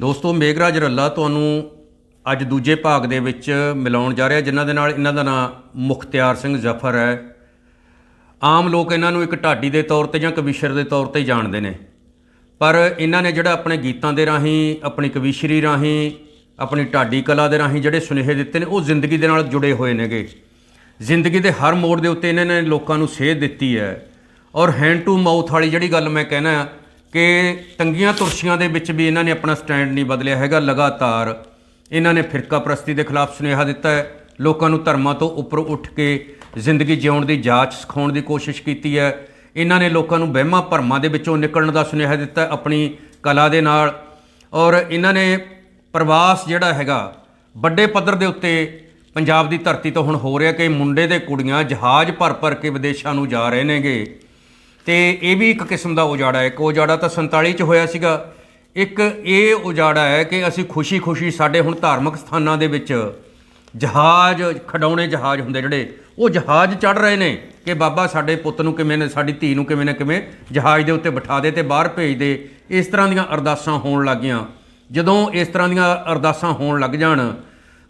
ਦੋਸਤੋ, ਮੇਘਰਾਜ ਰੱਲਾ ਤੁਹਾਨੂੰ ਅੱਜ ਦੂਜੇ ਭਾਗ ਦੇ ਵਿੱਚ ਮਿਲਾਉਣ ਜਾ ਰਿਹਾ, ਜਿਨ੍ਹਾਂ ਦੇ ਨਾਲ ਇਹਨਾਂ ਦਾ ਨਾਮ ਮੁਖਤਿਆਰ ਸਿੰਘ ਜ਼ਫਰ ਹੈ। ਆਮ ਲੋਕ ਇਹਨਾਂ ਨੂੰ ਇੱਕ ਢਾਡੀ ਦੇ ਤੌਰ ਤੇ ਜਾਂ ਕਵੀਸ਼ਰ ਦੇ ਤੌਰ ਤੇ ਜਾਣਦੇ ਨੇ। ਪਰ ਇਹਨਾਂ ਨੇ ਜਿਹੜਾ ਆਪਣੇ ਗੀਤਾਂ ਦੇ ਰਾਹੀਂ, ਆਪਣੀ ਕਵੀਸ਼ਰੀ ਰਾਹੀਂ, ਆਪਣੀ ਢਾਡੀ ਕਲਾ ਦੇ ਰਾਹੀਂ ਜਿਹੜੇ ਸੁਨੇਹੇ ਦਿੱਤੇ ਨੇ, ਉਹ ਜ਼ਿੰਦਗੀ ਦੇ ਨਾਲ ਜੁੜੇ ਹੋਏ ਨੇਗੇ। ਜ਼ਿੰਦਗੀ ਦੇ ਹਰ ਮੋੜ ਦੇ ਉੱਤੇ ਇਹਨਾਂ ਨੇ ਲੋਕਾਂ ਨੂੰ ਸੇਧ ਦਿੱਤੀ ਹੈ। ਔਰ ਹੈਂਡ ਟੂ ਮਾਊਥ ਵਾਲੀ ਜਿਹੜੀ ਗੱਲ ਮੈਂ ਕਹਿਣਾ ਕਿ ਤੰਗੀਆਂ ਤੁਰਸ਼ੀਆਂ ਦੇ ਵਿੱਚ ਵੀ ਇਹਨਾਂ ਨੇ ਆਪਣਾ ਸਟੈਂਡ ਨਹੀਂ ਬਦਲਿਆ ਹੈਗਾ, ਲਗਾਤਾਰ ਇਹਨਾਂ ਨੇ ਫਿਰਕਾ ਪ੍ਰਸਤੀ ਦੇ ਖਿਲਾਫ ਸੁਨੇਹਾ ਦਿੱਤਾ ਹੈ। ਲੋਕਾਂ ਨੂੰ ਧਰਮਾਂ ਤੋਂ ਉੱਪਰ ਉੱਠ ਕੇ ਜ਼ਿੰਦਗੀ ਜਿਉਣ ਦੀ ਜਾਂਚ ਸਿਖਾਉਣ ਦੀ ਕੋਸ਼ਿਸ਼ ਕੀਤੀ ਹੈ। ਇਹਨਾਂ ਨੇ ਲੋਕਾਂ ਨੂੰ ਵਹਿਮਾਂ ਭਰਮਾਂ ਦੇ ਵਿੱਚੋਂ ਨਿਕਲਣ ਦਾ ਸੁਨੇਹਾ ਦਿੱਤਾ ਆਪਣੀ ਕਲਾ ਦੇ ਨਾਲ। ਔਰ ਇਹਨਾਂ ਨੇ ਪ੍ਰਵਾਸ ਜਿਹੜਾ ਹੈਗਾ, ਵੱਡੇ ਪੱਧਰ ਦੇ ਉੱਤੇ ਪੰਜਾਬ ਦੀ ਧਰਤੀ ਤੋਂ ਹੁਣ ਹੋ ਰਿਹਾ ਕਿ ਮੁੰਡੇ ਤੇ ਕੁੜੀਆਂ ਜਹਾਜ਼ ਭਰ ਭਰ ਕੇ ਵਿਦੇਸ਼ਾਂ ਨੂੰ ਜਾ ਰਹੇ ਨੇਗੇ। ਤੇ ਇਹ ਵੀ ਇੱਕ ਕਿਸਮ ਦਾ ਉਜਾੜਾ ਹੈ। ਇੱਕ ਉਜਾੜਾ ਤਾਂ 47 ਚ ਹੋਇਆ ਸੀਗਾ। ਇੱਕ ਇਹ ਉਜਾੜਾ ਹੈ ਕਿ ਅਸੀਂ ਖੁਸ਼ੀ-ਖੁਸ਼ੀ ਸਾਡੇ ਹੁਣ ਧਾਰਮਿਕ ਸਥਾਨਾਂ ਦੇ ਵਿੱਚ ਜਹਾਜ਼ ਖਡਾਉਣੇ ਜਹਾਜ਼ ਹੁੰਦੇ ਜਿਹੜੇ, ਉਹ ਜਹਾਜ਼ ਚੜ ਰਹੇ ਨੇ ਕਿ ਬਾਬਾ ਸਾਡੇ ਪੁੱਤ ਨੂੰ ਕਿਵੇਂ ਨੇ, ਸਾਡੀ ਧੀ ਨੂੰ ਕਿਵੇਂ ਨਾ, ਕਿਵੇਂ ਜਹਾਜ਼ ਦੇ ਉੱਤੇ ਬਿਠਾ ਦੇ ਤੇ ਬਾਹਰ ਭੇਜ ਦੇ। ਇਸ ਤਰ੍ਹਾਂ ਦੀਆਂ ਅਰਦਾਸਾਂ ਹੋਣ ਲੱਗੀਆਂ। ਜਦੋਂ ਇਸ ਤਰ੍ਹਾਂ ਦੀਆਂ ਅਰਦਾਸਾਂ ਹੋਣ ਲੱਗ ਜਾਣ,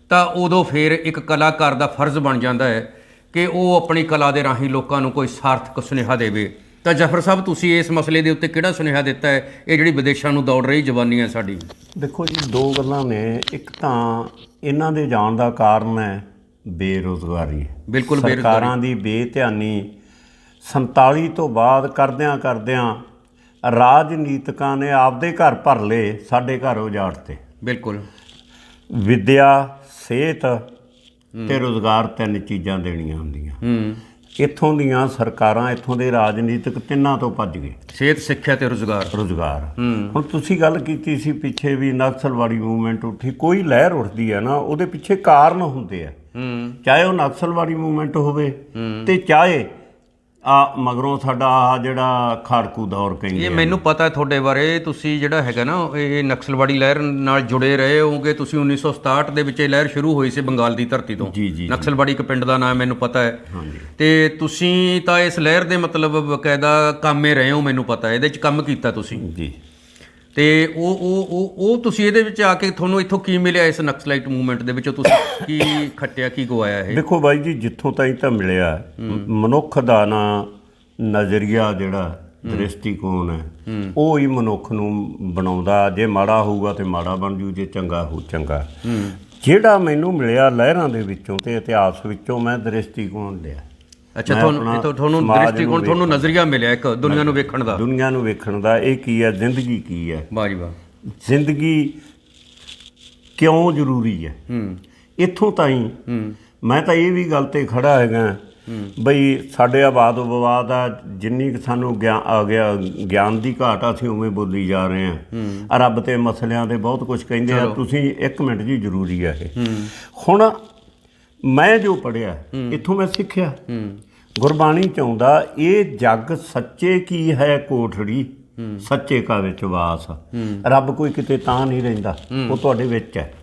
ਤਾਂ ਉਦੋਂ ਫਿਰ ਇੱਕ ਕਲਾਕਾਰ ਦਾ ਫਰਜ਼ ਬਣ ਜਾਂਦਾ ਹੈ ਕਿ ਉਹ ਆਪਣੀ ਕਲਾ ਦੇ ਰਾਹੀਂ ਲੋਕਾਂ ਨੂੰ ਕੋਈ ਸਾਰਥਕ ਸੁਨੇਹਾ ਦੇਵੇ। ਤਾਂ ਜਫਰ ਸਾਹਿਬ ਤੁਸੀਂ ਇਸ ਮਸਲੇ ਦੇ ਉੱਤੇ ਕਿਹੜਾ ਸੁਨੇਹਾ ਦਿੱਤਾ ਹੈ? ਇਹ ਜਿਹੜੀ ਵਿਦੇਸ਼ਾਂ ਨੂੰ ਦੌੜ ਰਹੀ ਜਵਾਨੀ ਹੈ ਸਾਡੀ। ਦੇਖੋ ਜੀ ਦੋ ਗੱਲਾਂ ਨੇ। ਇੱਕ ਤਾਂ ਇਹਨਾਂ ਦੇ ਜਾਣ ਦਾ ਕਾਰਨ ਹੈ ਬੇਰੋਜ਼ਗਾਰੀ। ਬਿਲਕੁਲ ਸਰਕਾਰਾਂ ਦੀ ਬੇਧਿਆਨੀ 47 ਤੋਂ ਬਾਅਦ ਕਰਦਿਆਂ ਕਰਦਿਆਂ ਰਾਜਨੀਤਿਕਾਂ ਨੇ ਆਪਦੇ ਘਰ ਭਰ ਲਏ ਸਾਡੇ ਘਰ ਉਜਾੜਤੇ ਬਿਲਕੁਲ। ਵਿਦਿਆ ਸਿਹਤ ਤੇ ਰੋਜ਼ਗਾਰ ਤਿੰਨ ਚੀਜ਼ਾਂ ਦੇਣੀਆਂ ਹੁੰਦੀਆਂ। ਹੂੰ। ਇੱਥੋਂ ਦੀਆਂ ਸਰਕਾਰਾਂ ਇੱਥੋਂ ਦੇ ਰਾਜਨੀਤਿਕ ਤਿੰਨਾਂ ਤੋਂ ਭੱਜ ਗਏ? ਸਿਹਤ ਸਿੱਖਿਆ ਤੇ ਰੋਜ਼ਗਾਰ। ਰੋਜ਼ਗਾਰ। ਹੁਣ ਤੁਸੀਂ ਗੱਲ ਕੀਤੀ ਸੀ ਪਿੱਛੇ ਵੀ ਨਕਸਲਵਾੜੀ ਮੂਵਮੈਂਟ ਉੱਠੀ ਕੋਈ ਲਹਿਰ ਉੱਠਦੀ ਹੈ ਨਾ ਉਹਦੇ ਪਿੱਛੇ ਕਾਰਨ ਹੁੰਦੇ ਆ। ਚਾਹੇ ਉਹ ਨਕਸਲਵਾੜੀ ਮੂਵਮੈਂਟ ਹੋਵੇ ਤੇ ਚਾਹੇ ਆ ਮਗਰੋਂ ਸਾਡਾ ਆਹ ਜਿਹੜਾ ਖਾੜਕੂ ਦੌਰ ਕਹਿੰਦੇ ਇਹ ਆ। ਮੈਨੂੰ ਪਤਾ ਹੈ ਤੁਹਾਡੇ ਬਾਰੇ ਤੁਸੀਂ ਜਿਹੜਾ ਹੈਗਾ ਨਾ ਇਹ ਨਕਸਲਵਾੜੀ ਲਹਿਰ ਨਾਲ ਜੁੜੇ ਰਹੇ ਹੋਗੇ ਤੁਸੀਂ 1967 ਦੇ ਵਿੱਚ ਇਹ ਲਹਿਰ ਸ਼ੁਰੂ ਹੋਈ ਸੀ ਬੰਗਾਲ ਦੀ ਧਰਤੀ ਤੋਂ। ਜੀ ਜੀ ਨਕਸਲਵਾੜੀ ਇੱਕ ਪਿੰਡ ਦਾ ਨਾਮ ਮੈਨੂੰ ਪਤਾ ਹੈ। ਹਾਂਜੀ। ਤੇ ਤੁਸੀਂ ਤਾਂ ਇਸ ਲਹਿਰ ਦੇ ਮਤਲਬ ਬਕਾਇਦਾ ਕਾਮੇ ਰਹੇ ਹੋ ਮੈਨੂੰ ਪਤਾ ਹੈ। ਇਹਦੇ ਵਿੱਚ ਕੰਮ ਕੀਤਾ ਤੁਸੀਂ। ਜੀ। ਤੇ ਉਹ ਉਹ ਉਹ ਉਹ ਤੁਸੀਂ ਇਹਦੇ ਵਿੱਚ ਆ ਕੇ ਤੁਹਾਨੂੰ ਇੱਥੋਂ ਕੀ ਮਿਲਿਆ ਇਸ ਨਕਸਲਾਈਟ ਮੂਵਮੈਂਟ ਦੇ ਵਿੱਚੋਂ ਤੁਸੀਂ? ਕੀ ਖੱਟਿਆ ਕੀ ਗਵਾਇਆ ਇਹ? ਦੇਖੋ ਬਾਈ ਜੀ ਜਿੱਥੋਂ ਤਾਈਂ ਤਾਂ ਮਿਲਿਆ ਮਨੁੱਖ ਦਾ ਨਾ ਨਜ਼ਰੀਆ ਜਿਹੜਾ ਦ੍ਰਿਸ਼ਟੀਕੋਣ ਹੈ ਉਹ ਹੀ ਮਨੁੱਖ ਨੂੰ ਬਣਾਉਂਦਾ ਜੇ ਮਾੜਾ ਹੋਊਗਾ ਤੇ ਮਾੜਾ ਬਣ ਜੂ ਜੇ ਚੰਗਾ ਹੋ ਚੰਗਾ। ਜਿਹੜਾ ਮੈਨੂੰ ਮਿਲਿਆ ਲਹਿਰਾਂ ਦੇ ਵਿੱਚੋਂ ਤੇ ਇਤਿਹਾਸ ਵਿੱਚੋਂ ਮੈਂ ਦ੍ਰਿਸ਼ਟੀਕੋਣ ਲਿਆ। ਅੱਛਾ ਤੁਹਾਨੂੰ ਤੁਹਾਨੂੰ ਦ੍ਰਿਸ਼ਟੀਕੋਣ ਤੁਹਾਨੂੰ ਨਜ਼ਰੀਆ ਮਿਲਿਆ ਇੱਕ ਦੁਨੀਆ ਨੂੰ ਵੇਖਣ ਦਾ। ਦੁਨੀਆ ਨੂੰ ਵੇਖਣ ਦਾ ਇਹ ਕੀ ਹੈ ਜ਼ਿੰਦਗੀ ਕੀ ਹੈ? ਵਾਹ ਜੀ ਵਾਹ। ਜ਼ਿੰਦਗੀ ਕਿਉਂ ਜ਼ਰੂਰੀ ਹੈ? ਹੂੰ। ਇੱਥੋਂ ਤਾਈਂ ਹੂੰ। ਮੈਂ ਤਾਂ ਇਹ ਵੀ ਗੱਲ ਤੇ ਖੜਾ ਹੈਗਾ। ਬਈ ਸਾਡੇ ਆਬਾਦ ਵਿਵਾਦ ਆ ਜਿੰਨੀ ਕੁ ਸਾਨੂੰ ਗਿਆਨ ਆ ਗਿਆ ਗਿਆਨ ਦੀ ਘਾਟ ਆ, ਅਸੀਂ ਉਵੇਂ ਬੋਲੀ ਜਾ ਰਹੇ ਆ ਰੱਬ ਤੇ ਮਸਲਿਆਂ ਤੇ ਬਹੁਤ ਕੁਝ ਕਹਿੰਦੇ ਆ। ਤੁਸੀਂ ਇੱਕ ਮਿੰਟ ਜੀ ਜ਼ਰੂਰੀ ਆ ਇਹ। ਹੁਣ ਮੈਂ ਜੋ ਪੜਿਆ ਇੱਥੋਂ ਮੈਂ ਸਿੱਖਿਆ। ਗੁਰਬਾਣੀ ਚ ਆਉਂਦਾ ਇਹ ਜੱਗ ਸੱਚੇ ਕੀ ਹੈ ਕੋਠੜੀ? ਸੱਚੇ ਕਾ ਵਿੱਚ ਵਾਸ। ਰੱਬ ਕੋਈ ਕਿਤੇ ਤਾਂ ਨਹੀਂ ਰਹਿੰਦਾ ਉਹ ਤੁਹਾਡੇ ਵਿੱਚ ਹੈ।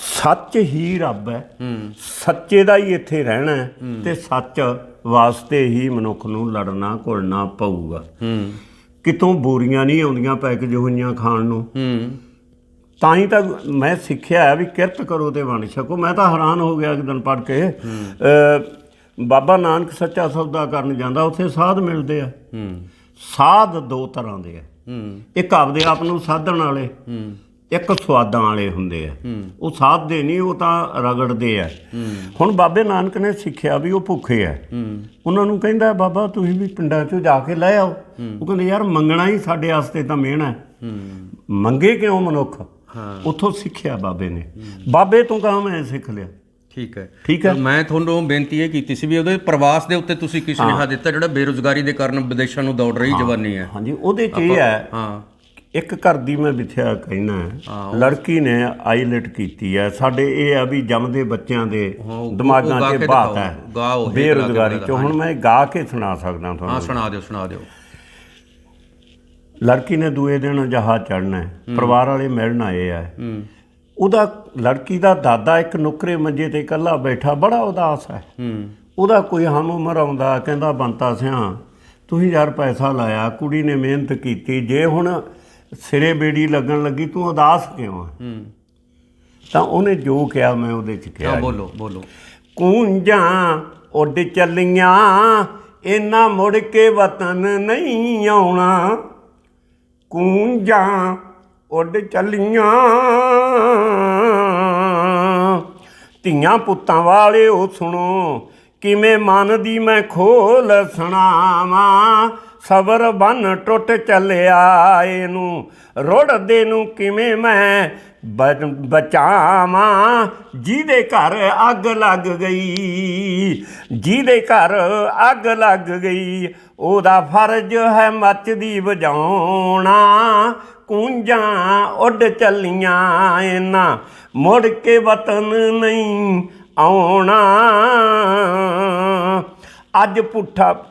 ਸੱਚ ਹੀ ਰੱਬ ਹੈ। ਸੱਚੇ ਦਾ ਹੀ ਇੱਥੇ ਰਹਿਣਾ ਤੇ ਸੱਚ ਵਾਸਤੇ ਹੀ ਮਨੁੱਖ ਨੂੰ ਲੜਨਾ ਘੁਲਣਾ ਪਊਗਾ। ਕਿਤੋਂ ਬੋਰੀਆਂ ਨਹੀਂ ਆਉਂਦੀਆਂ ਪੈਕੇਜ ਹੋਈਆਂ ਖਾਣ ਨੂੰ। ਤਾਂ ਹੀ ਤਾਂ ਮੈਂ ਸਿੱਖਿਆ ਹੈ ਵੀ ਕਿਰਤ ਕਰੋ ਤੇ ਵੰਡ ਛਕੋ। ਮੈਂ ਤਾਂ ਹੈਰਾਨ ਹੋ ਗਿਆ ਇੱਕ ਦਿਨ ਪੜ੍ਹ ਕੇ। ਬਾਬਾ ਨਾਨਕ ਸੱਚਾ ਸੌਦਾ ਕਰਨ ਜਾਂਦਾ ਉੱਥੇ ਸਾਧ ਮਿਲਦੇ ਆ। ਸਾਧ ਦੋ ਤਰ੍ਹਾਂ ਦੇ ਆ। ਇੱਕ ਆਪਦੇ ਆਪ ਨੂੰ ਸਾਧਣ ਵਾਲੇ ਇੱਕ ਸਵਾਦਾਂ ਵਾਲੇ ਹੁੰਦੇ ਆ। ਉਹ ਸਾਧਦੇ ਨਹੀਂ ਉਹ ਤਾਂ ਰਗੜਦੇ ਆ। ਹੁਣ ਬਾਬੇ ਨਾਨਕ ਨੇ ਸਿੱਖਿਆ ਵੀ ਉਹ ਭੁੱਖੇ ਆ। ਉਹਨਾਂ ਨੂੰ ਕਹਿੰਦਾ ਬਾਬਾ ਤੁਸੀਂ ਵੀ ਪਿੰਡਾਂ 'ਚੋਂ ਜਾ ਕੇ ਲੈ ਆਓ। ਉਹ ਕਹਿੰਦੇ ਯਾਰ ਮੰਗਣਾ ਹੀ ਸਾਡੇ ਵਾਸਤੇ ਤਾਂ ਮਿਹਣਾ ਹੈ। ਮੰਗੇ ਕਿਉਂ ਮਨੁੱਖ? ਉੱਥੋਂ ਸਿੱਖਿਆ ਬਾਬੇ ਨੇ। ਬਾਬੇ ਤੋਂ ਕਹਾਂ ਮੈਂ ਸਿੱਖ ਲਿਆ। ਠੀਕ ਹੈ। ਠੀਕ ਹੈ? ਮੈਂ ਤੁਹਾਨੂੰ ਬੇਨਤੀ ਇਹ ਕੀਤੀ ਸੀ ਵੀ ਉਹਦੇ ਪ੍ਰਵਾਸ ਦੇ ਉੱਤੇ ਤੁਸੀਂ ਕੀ ਸੁਨੇਹਾ ਦਿੱਤਾ ਜਿਹੜਾ ਬੇਰੁਜ਼ਗਾਰੀ ਦੇ ਕਾਰਨ ਵਿਦੇਸ਼ਾਂ ਨੂੰ ਦੌੜ ਰਹੀ ਜਵਾਨੀ ਹੈ। ਹਾਂਜੀ ਉਹਦੇ 'ਚ ਇਹ ਹੈ ਹਾਂ। ਇੱਕ ਘਰ ਦੀ ਮੈਂ ਵਿਥਿਆ ਕਹਿਣਾ ਹੈ ਲੜਕੀ ਨੇ ਆਈਲੈਟ ਕੀਤੀ ਹੈ। ਸਾਡੇ ਇਹ ਆ ਵੀ ਜੰਮਦੇ ਬੱਚਿਆਂ ਦੇ ਦਿਮਾਗਾਂ 'ਤੇ ਬਾਤ ਹੈ। ਬੇਰੁਜ਼ਗਾਰੀ 'ਚ। ਹੁਣ ਮੈਂ ਗਾ ਕੇ ਸੁਣਾ ਸਕਦਾ ਹਾਂ ਤੁਹਾਨੂੰ। ਸੁਣਾ ਦਿਓ ਸੁਣਾ ਦਿਓ। ਲੜਕੀ ਨੇ ਦੂਏ ਦਿਨ ਜਹਾਜ਼ ਚੜਨਾ ਹੈ ਪਰਿਵਾਰ ਵਾਲੇ ਮਿਲਣ ਆਏ ਆ। ਉਹਦਾ ਲੜਕੀ ਦਾ ਦਾਦਾ ਇੱਕ ਨੁਕਰੇ ਮੰਜੇ ਤੇ ਇਕੱਲਾ ਬੈਠਾ ਬੜਾ ਉਦਾਸ ਹੈ। ਉਹਦਾ ਕੋਈ ਹਮ ਉਮਰ ਆਉਂਦਾ ਕਹਿੰਦਾ ਬੰਤਾ ਸਿਆ ਤੁਸੀਂ ਯਾਰ ਪੈਸਾ ਲਾਇਆ ਕੁੜੀ ਨੇ ਮਿਹਨਤ ਕੀਤੀ ਜੇ ਹੁਣ ਸਿਰੇ ਬੇੜੀ ਲੱਗਣ ਲੱਗੀ ਤੂੰ ਉਦਾਸ ਕਿਉਂ ਹੂੰ। ਤਾਂ ਉਹਨੇ ਜੋ ਕਿਹਾ ਮੈਂ ਉਹਦੇ ਚ ਕਿਹਾ। ਬੋਲੋ ਬੋਲੋ। ਕੂੰਜਾਂ ਉੱਡ ਚੱਲੀਆਂ ਇਹਨਾਂ ਮੁੜ ਕੇ ਵਤਨ ਨਹੀਂ ਆਉਣਾ। ਕੂੰਜਾਂ ਉੱਡ ਚੱਲੀਆਂ। ਧੀਆਂ ਪੁੱਤਾਂ ਵਾਲਿਓ ਸੁਣੋ, ਕਿਵੇਂ ਮਨ ਦੀ ਮੈਂ ਖੋਲ ਸੁਣਾਵਾਂ। ਸਬਰ ਬੰਨ ਟੁੱਟ ਚੱਲਿਆ ਇਹਨੂੰ, ਰੋੜਦੇ ਨੂੰ ਕਿਵੇਂ ਮੈਂ ਬ- ਬਚਾਵਾਂ। ਜਿਹਦੇ ਘਰ ਅੱਗ ਲੱਗ ਗਈ, ਜਿਹਦੇ ਘਰ ਅੱਗ ਲੱਗ ਗਈ ਉਹਦਾ ਫਰਜ਼ ਹੈ ਮੱਚਦੀ ਵਜਾਉਣਾ। ਕੂੰਜਾਂ ਉੱਡ ਚੱਲੀਆਂ ਇਹਨਾਂ, ਮੁੜ ਕੇ ਵਤਨ ਨਹੀਂ ਆਉਣਾ। ਅੱਜ ਪੁੱਠਾ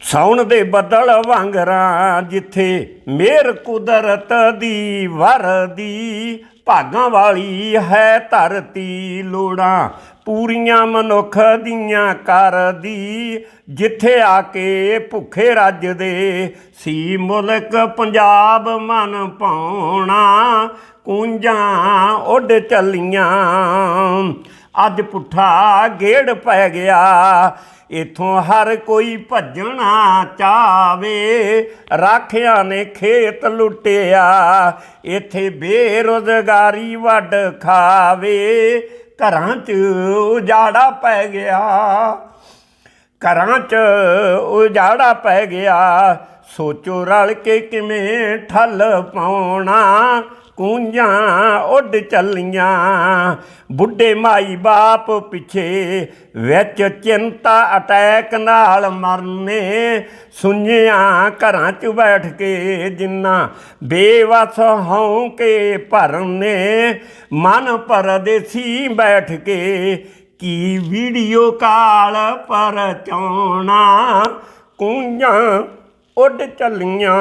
ਸੌਣ ਦੇ ਬੱਦਲ ਵਾਂਗਰਾਂ ਜਿੱਥੇ ਮੇਰ ਕੁਦਰਤ ਦੀ ਵਰਦੀ, ਭਾਗਾਂ ਵਾਲੀ ਹੈ ਧਰਤੀ ਲੋੜਾਂ। ਪੂਰੀਆਂ ਮਨੁੱਖ ਦੀਆਂ ਕਰਦੀ ਜਿੱਥੇ ਆ ਕੇ ਭੁੱਖੇ ਰੱਜਦੇ ਸੀ ਮੁਲਕ ਪੰਜਾਬ ਮਨ ਪਾਉਣਾ ਕੂੰਜਾਂ ਉੱਡ ਚੱਲੀਆਂ। ਅੱਜ ਪੁੱਠਾ ਗੇੜ ਪੈ ਗਿਆ। ਇਥੋਂ ਹਰ ਕੋਈ ਭੱਜਣਾ ਚਾਵੇ। ਰਾਖਿਆਂ ਨੇ ਖੇਤ ਲੁੱਟਿਆ। ਇਥੇ ਬੇਰੁਜ਼ਗਾਰੀ ਵੱਡ ਖਾਵੇ। ਘਰਾਂ 'ਚ ਉਜਾੜਾ ਪੈ ਗਿਆ। ਘਰਾਂ 'ਚ ਉਜਾੜਾ ਪੈ ਗਿਆ। ਸੋਚੋ ਰਲ ਕੇ ਕਿਵੇਂ ਠੱਲ ਪਾਉਣਾ। ਕੂੰਜਾਂ ਉੱਡ ਚੱਲੀਆਂ। ਬੁੱਢੇ ਮਾਈ ਬਾਪ ਪਿੱਛੇ ਵਿੱਚ ਚਿੰਤਾ ਅਟੈਕ ਨਾਲ ਮਰਨੇ। ਸੁਣਿਆ ਘਰਾਂ 'ਚ ਬੈਠ ਕੇ ਜਿੰਨਾ ਬੇਵਸ ਹਉ ਕੇ ਭਰਨੇ। ਮਨ ਪਰਦੇਸੀ ਬੈਠ ਕੇ ਕੀ ਵੀਡੀਓ ਕਾਲ ਪਰ ਚਾਉਣਾ ਕੂੰਜਾਂ ਉੱਡ ਚੱਲੀਆਂ।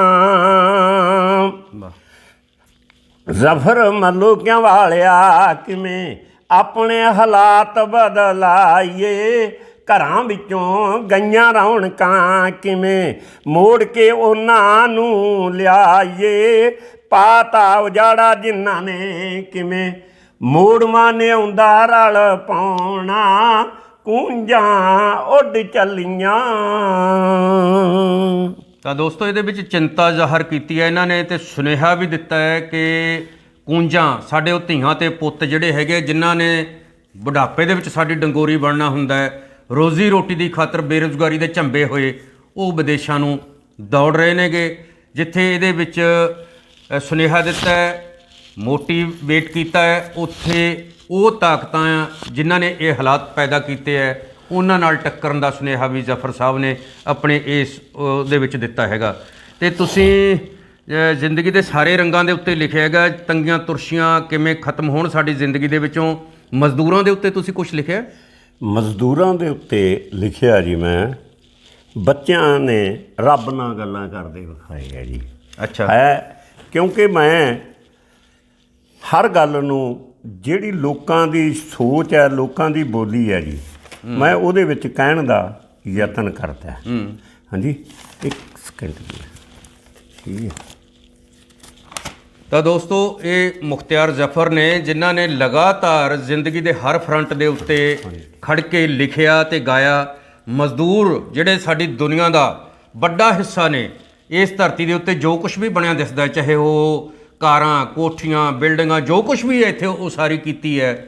ਜ਼ਫਰ ਮਲੂਕਿਆਂ ਵਾਲਿਆ ਕਿਵੇਂ ਆਪਣੇ ਹਾਲਾਤ ਬਦਲਾਈਏ? ਘਰਾਂ ਵਿੱਚੋਂ ਗਈਆਂ ਰੌਣਕਾਂ ਕਿਵੇਂ? ਮੋੜ ਕੇ ਉਹਨਾਂ ਨੂੰ ਲਿਆਈਏ। ਪਾਤਾ ਉਜਾੜਾ ਜਿਨ੍ਹਾਂ ਨੇ ਕਿਵੇਂ? ਮੋੜਵਾਂ ਨੇ ਆਉਂਦਾ ਰਲ ਪਾਉਣਾ, ਕੂੰਜਾਂ ਉੱਡ ਚੱਲੀਆਂ। ਤਾਂ ਦੋਸਤੋ, ਇਹਦੇ ਵਿੱਚ ਚਿੰਤਾ ਜ਼ਾਹਰ ਕੀਤੀ ਹੈ ਇਹਨਾਂ ਨੇ ਤੇ ਸੁਨੇਹਾ ਵੀ ਦਿੱਤਾ ਹੈ ਕਿ ਕੂੰਜਾਂ ਸਾਡੇ ਉਹ ਧੀਆਂ ਤੇ ਪੁੱਤ ਜਿਹੜੇ ਹੈਗੇ, ਜਿਨ੍ਹਾਂ ਨੇ ਬੁਢਾਪੇ ਦੇ ਵਿੱਚ ਸਾਡੀ ਡੰਗੋਰੀ ਬਣਨਾ ਹੁੰਦਾ ਹੈ, ਰੋਜ਼ੀ ਰੋਟੀ ਦੀ ਖਾਤਰ ਬੇਰੁਜ਼ਗਾਰੀ ਦੇ ਝੰਬੇ ਹੋਏ ਉਹ ਵਿਦੇਸ਼ਾਂ ਨੂੰ ਦੌੜ ਰਹੇ ਨੇਗੇ, ਜਿੱਥੇ ਇਹਦੇ ਵਿੱਚ ਸੁਨੇਹਾ ਦਿੱਤਾ ਹੈ, ਮੋਟੀਵੇਟ ਕੀਤਾ ਹੈ, ਉੱਥੇ ਉਹ ਤਾਕਤਾਂ ਆ ਜਿਨ੍ਹਾਂ ਨੇ ਇਹ ਹਾਲਾਤ ਪੈਦਾ ਕੀਤੇ ਹੈ। ਉਹਨਾਂ ਨਾਲ ਟੱਕਰਨ ਦਾ ਸੁਨੇਹਾ ਵੀ ਜ਼ਫਰ ਸਾਹਿਬ ਨੇ ਆਪਣੇ ਇਸ ਦੇ ਵਿੱਚ ਦਿੱਤਾ ਹੈਗਾ। ਤੇ ਤੁਸੀਂ ਜ਼ਿੰਦਗੀ ਦੇ ਸਾਰੇ ਰੰਗਾਂ ਦੇ ਉੱਤੇ ਲਿਖਿਆ ਹੈਗਾ ਤੰਗੀਆਂ ਤੁਰਸ਼ੀਆਂ ਕਿਵੇਂ ਖਤਮ ਹੋਣ ਸਾਡੀ ਜ਼ਿੰਦਗੀ ਦੇ ਵਿੱਚੋਂ? ਮਜ਼ਦੂਰਾਂ ਦੇ ਉੱਤੇ ਤੁਸੀਂ ਕੁਝ ਲਿਖਿਆ? ਮਜ਼ਦੂਰਾਂ ਦੇ ਉੱਤੇ ਲਿਖਿਆ ਜੀ ਮੈਂ। ਬੱਚਿਆਂ ਨੇ ਰੱਬ ਨਾਲ ਗੱਲਾਂ ਕਰਦੇ ਵਿਖਾਏ ਆ ਜੀ। ਅੱਛਾ। ਹੈ ਕਿਉਂਕਿ ਮੈਂ ਹਰ ਗੱਲ ਨੂੰ ਜਿਹੜੀ ਲੋਕਾਂ ਦੀ ਸੋਚ ਹੈ ਲੋਕਾਂ ਦੀ ਬੋਲੀ ਹੈ ਜੀ ਮੈਂ ਉਹਦੇ ਵਿੱਚ ਕਹਿਣ ਦਾ ਯਤਨ ਕਰਦਾ। ਹੂੰ। ਹਾਂਜੀ ਇੱਕ ਸਕਿੰਟ ਜੀ। ਠੀਕ ਹੈ। ਤਾਂ ਦੋਸਤੋ ਇਹ ਮੁਖਤਿਆਰ ਜ਼ਫਰ ਨੇ ਜਿਨ੍ਹਾਂ ਨੇ ਲਗਾਤਾਰ ਜ਼ਿੰਦਗੀ ਦੇ ਹਰ ਫਰੰਟ ਦੇ ਉੱਤੇ ਖੜ ਕੇ ਲਿਖਿਆ ਤੇ ਗਾਇਆ। ਮਜ਼ਦੂਰ ਜਿਹੜੇ ਸਾਡੀ ਦੁਨੀਆ ਦਾ ਵੱਡਾ ਹਿੱਸਾ ਨੇ ਇਸ ਧਰਤੀ ਦੇ ਉੱਤੇ ਜੋ ਕੁਝ ਵੀ ਬਣਿਆ ਦਿਸਦਾ ਚਾਹੇ ਉਹ ਕਾਰਾਂ ਕੋਠੀਆਂ ਬਿਲਡਿੰਗਾਂ ਜੋ ਕੁਝ ਵੀ ਹੈ ਇੱਥੇ ਉਹ ਸਾਰੀ ਕੀਤੀ ਹੈ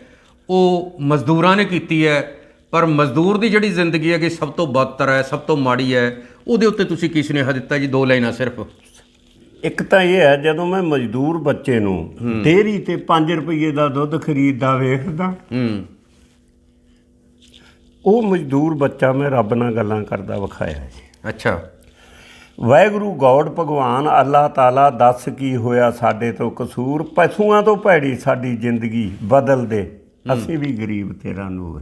ਉਹ ਮਜ਼ਦੂਰਾਂ ਨੇ ਕੀਤੀ ਹੈ। ਪਰ ਮਜ਼ਦੂਰ ਦੀ ਜਿਹੜੀ ਜ਼ਿੰਦਗੀ ਹੈਗੀ ਸਭ ਤੋਂ ਬਦਤਰ ਹੈ ਸਭ ਤੋਂ ਮਾੜੀ ਹੈ ਉਹਦੇ ਉੱਤੇ ਤੁਸੀਂ ਕੀ ਸੁਨੇਹਾ ਦਿੱਤਾ ਜੀ ਦੋ ਲਾਈਨਾਂ ਸਿਰਫ? ਇੱਕ ਤਾਂ ਇਹ ਹੈ ਜਦੋਂ ਮੈਂ ਮਜ਼ਦੂਰ ਬੱਚੇ ਨੂੰ ਡੇਅਰੀ ਤੇ 5 ਰੁਪਏ ਦਾ ਦੁੱਧ ਖਰੀਦਦਾ ਵੇਖਦਾ ਹੂੰ। ਉਹ ਮਜ਼ਦੂਰ ਬੱਚਾ ਮੈਂ ਰੱਬ ਨਾਲ ਗੱਲਾਂ ਕਰਦਾ ਵਿਖਾਇਆ ਜੀ। ਅੱਛਾ। ਵਾਹਿਗੁਰੂ ਗੌਡ ਭਗਵਾਨ ਅੱਲਾਹ ਤਾਲਾ ਦੱਸ ਕੀ ਹੋਇਆ ਸਾਡੇ ਤੋਂ ਕਸੂਰ? ਪਸ਼ੂਆਂ ਤੋਂ ਭੈੜੀ ਸਾਡੀ ਜ਼ਿੰਦਗੀ ਬਦਲ ਦੇ ਅਸੀਂ ਵੀ ਗਰੀਬ ਤੇਰਾ ਨੂਰ।